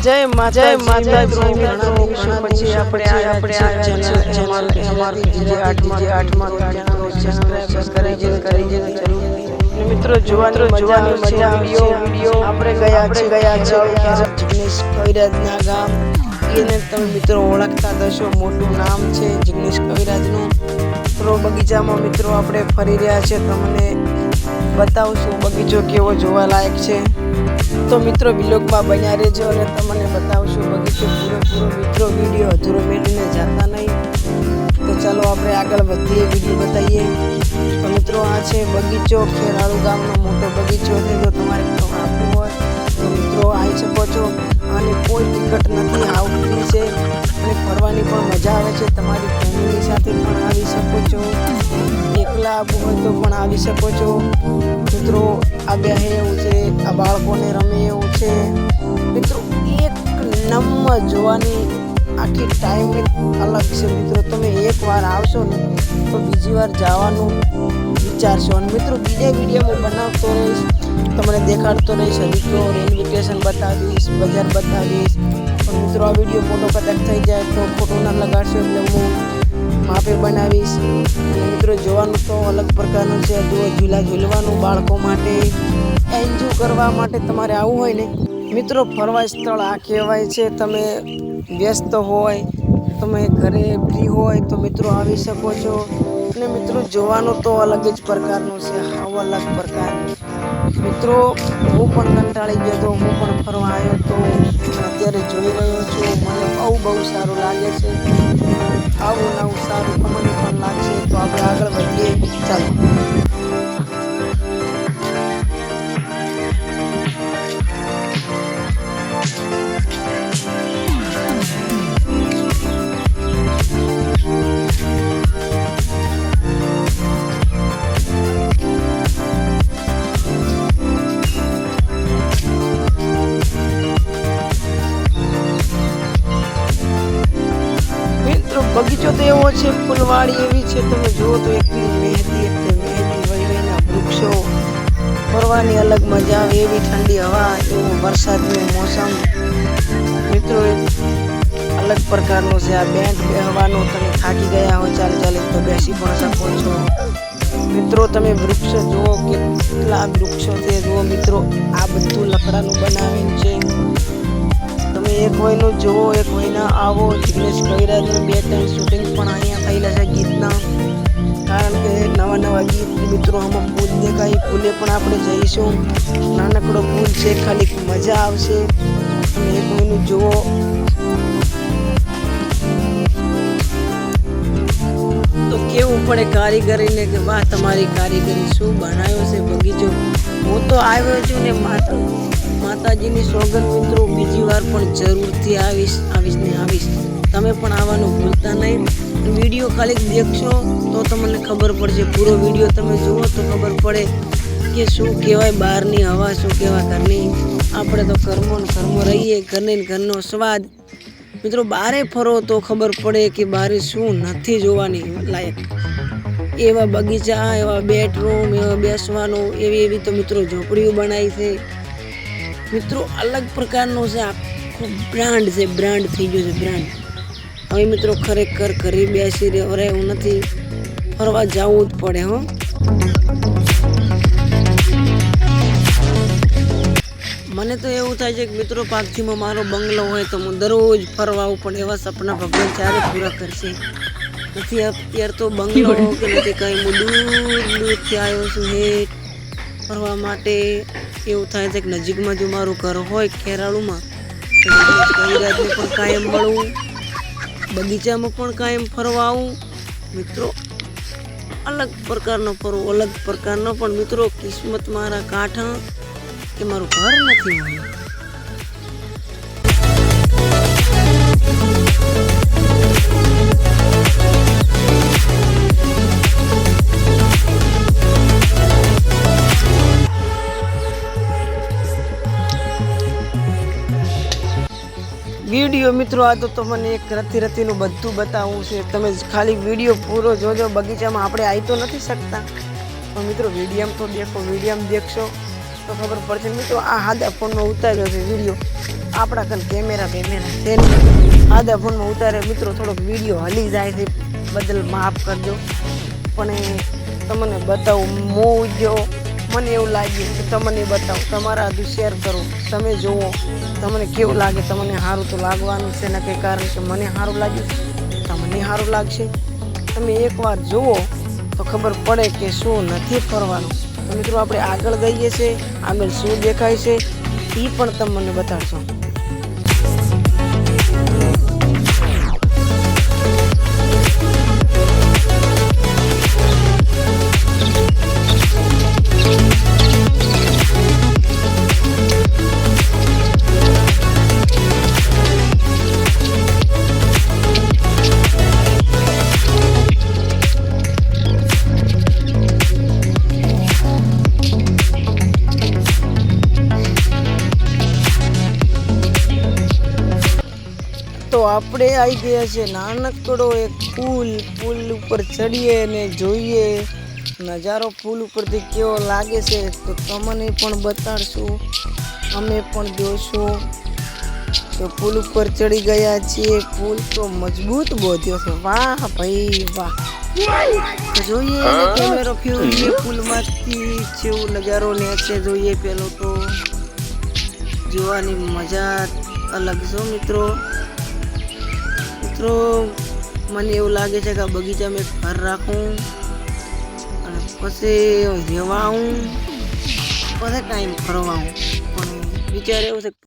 જય માતા જય માતાજી પછી આપણે આપણે અમારું અમારું જે આઠ જે આઠમાં કરી જે કરી જે મિત્રો જોવાની જોવાની મજા વિડિયો આપણે ગયા છે ગયા છે જિગ્નેશ કવિરાજના ગામ એને તમે મિત્રો ઓળખતા દશો મોટું નામ છે જિગ્નેશ કવિરાજનું મિત્રો બગીચામાં મિત્રો આપણે ફરી રહ્યા છે તમને બતાવશું બગીચો કેવો જોવાલાયક છે તો મિત્રો વિલોગમાં બન્યા રહેજો અને તમને બતાવશું બગીચો પૂરેપૂરો મિત્રો વીડિયો અધૂરો મેળવીને જાતા નહીં. તો ચાલો આપણે આગળ વધીએ વીડિયો બતાવીએ. તો મિત્રો, આ છે બગીચો, ખેરાળુ ગામનો મોટો બગીચો છે, જો તમારે આપવું હોય તો મિત્રો, આવી શકો છો. અને કોઈ ટિકટ નથી, આવતી છે. અને ફરવાની પણ મજા આવે છે. તમારી ફેમિલી સાથે પણ આવી શકો છો. એકલા આવવું હોય તો પણ આવી શકો છો. મિત્રો, આ બે એવું છે આ બાળકોને રમે એવું છે. મિત્રો, એક નંબર જોવાની આખી ટાઈમ અલગ છે. મિત્રો, તમે એકવાર આવશો ને તો બીજી વાર જવાનું વિચારશો. અને મિત્રો, બીજા વીડિયો હું બનાવતો રહીશ. તમને દેખાડતો રહીશ. હજી તો રેલવે સ્ટેશન બતાવીશ, બજાર બતાવીશ. પણ મિત્રો, આ વીડિયો ફોટો કદાચ થઈ જાય તો ફોટો ના લગાડશો એટલે હું માપે બનાવીશ. મિત્રો, જોવાનું તો અલગ પ્રકારનું છે. જો ઝૂલા ઝૂલવાનું બાળકો માટે. એન્જોય કરવા માટે તમારે આવવું હોય ને, મિત્રો, ફરવા સ્થળ આ કહેવાય છે. તમે વ્યસ્ત હોય, તમે ઘરે ફ્રી હોય તો મિત્રો આવી શકો છો. અને મિત્રો, જોવાનું તો અલગ જ પ્રકારનું છે હાવ અલગ પ્રકારનું મિત્રો, હું પણ કંટાળી ગયો તો હું પણ ફરવા આવ્યો તો અત્યારે જોઈ રહ્યો છું. મને બહુ બહુ સારું લાગે છે. આવું નવું સારું, તમને પણ લાગશે તો બગીચો તો એવો છે, ફૂલવાડી એવી છે, તમે જુઓ તો એક મહેંદી એટલે મહેંદી વગેરેના વૃક્ષો ફરવાની અલગ મજા આવે, એવી ઠંડી હવા, એવું વરસાદનું મોસમ. મિત્રો અલગ પ્રકારનું છે, આ બેન્ચ બેહવાનું, તમે થાકી ગયા હોય ચાલે ચાલે તો બેસી પણ શકો છો. મિત્રો, તમે વૃક્ષ જુઓ, કેટલા વૃક્ષો છે, જુઓ મિત્રો, આ બધું લકડાનું તમે એક વયનું જુઓ, એક વયના આવો. જિગ્નેશ કવિરાજનું બે ત્રણ શૂટિંગ પણ અહીંયા થયેલા છે ગીતના. કારણ કે નવા નવા ગીત મિત્રો આમાં ફૂલ દેખાય ફૂલે પણ આપણે જઈશું. નાનકડો ફૂલ છે, ખાલી મજા આવશે. અને એક વયનું જુઓ તો કેવું પડે કારીગરીને કે વાહ, તમારી કારીગરી શું બનાવ્યો છે બગીચો? હું તો આવ્યો છું ને માતા, માતાજીની સોગંદ મિત્રો, બીજી વાર પણ જરૂરથી આવીશ આવીશ ને આવીશ. તમે પણ આવવાનું ભૂલતા નહીં. વીડિયો ખાલી દેખશો તો તમને ખબર પડશે. પૂરો વીડિયો તમે જુઓ તો ખબર પડે કે શું કહેવાય બહારની હવા, શું કહેવાય ઘરની. આપણે તો કર્મો ને કર્મો રહીએ, ઘરને ઘરનો સ્વાદ. મિત્રો, બારે ફરો તો ખબર પડે કે બારે શું નથી જોવાની લાયક. એવા બગીચા, એવા બેડરૂમ એવા બેસવાનું, એવી એવી તો મિત્રો ઝોપડીઓ બનાવી છે. મિત્રો, અલગ પ્રકારનો છે, આખું બ્રાન્ડ છે બ્રાન્ડ થઈ ગયો છે બ્રાન્ડ હવે મિત્રો, ખરેખર ઘરે બેસી રહેવું નથી. ફરવા જવું જ પડે, હો. મને તો એવું થાય છે કે મિત્રો પાકથીમાં મારો બંગલો હોય તો હું દરરોજ ફરવા આવું, પણ એવા સપના ભગવાન ક્યારે પૂરા કરશે નથી. અત્યારે તો બંગલો કે નથી કંઈ. હું દૂર દૂરથી આવ્યો છું હેઠ ફરવા માટે. એવું થાય છે કે નજીકમાં જો મારું ઘર હોય ખેરાળુમાં કવિરાજને પણ કાયમ મળવું બગીચામાં પણ કાયમ ફરવા આવું. મિત્રો, અલગ પ્રકારનો ફરવો, અલગ પ્રકારનો. પણ મિત્રો, કિસ્મત મારા કાંઠા કે મારું ઘર નથી મળ્યું. વીડિયો મિત્રો, આ તો તમને એક રતી રતીનું બધું બતાવવું છે. તમે ખાલી વીડિયો પૂરો જોજો. બગીચામાં આપણે આવી તો નથી શકતા. પણ મિત્રો, વિડીયમ તો દેખો, વિડીયમ દેખશો. તો ખબર પડશે. મિત્રો, આ હાદા ફોનમાં ઉતાર્યો છે વીડિયો આપણા કન કેમેરા બેમેરા છે હાદા ફોનમાં ઉતાર્યો. મિત્રો, થોડોક વીડિયો હલી જાય છે. બદલ માફ કરજો. પણ તમને બતાવું, મોં જો મને એવું લાગ્યું કે તમને બતાવું. તમારા હાથું શેર કરો. તમે જુઓ. તમને કેવું લાગે? તમને સારું તો લાગવાનું છે. ને કંઈ કારણ કે મને સારું લાગ્યું તમને સારું લાગશે. તમે એકવાર જુઓ તો ખબર પડે કે શું નથી ફરવાનું મિત્રો આપણે આગળ જઈએ છીએ. આગળ શું દેખાય છે એ પણ તમે મને બતાડશો આપણે આવી ગયા છે નાનકડો એક પુલ. પુલ ઉપર ચડીએ ને જોઈએ. નજારો પુલ ઉપરથી કેવો લાગે છે તો તમને પણ બતાડશું. અમે પણ જોશું. તો પુલ ઉપર ચડી ગયા છીએ. પુલ તો મજબૂત બોધ્યો છે. વાહ ભાઈ વાહ. જોઈએ કેમેરો ફેરવીએ પુલમાંથી જેવું નજારો ને છે. જોઈએ પેલો તો. જોવાની મજા અલગ છો મિત્રો. મિત્રો, મને એવું લાગે છે કે આ બગીચામાં એક ઘર રાખું અને પછી રહેવા આવું પછી ટાઈમ ફરવા આવું પણ વિચાર એવું છે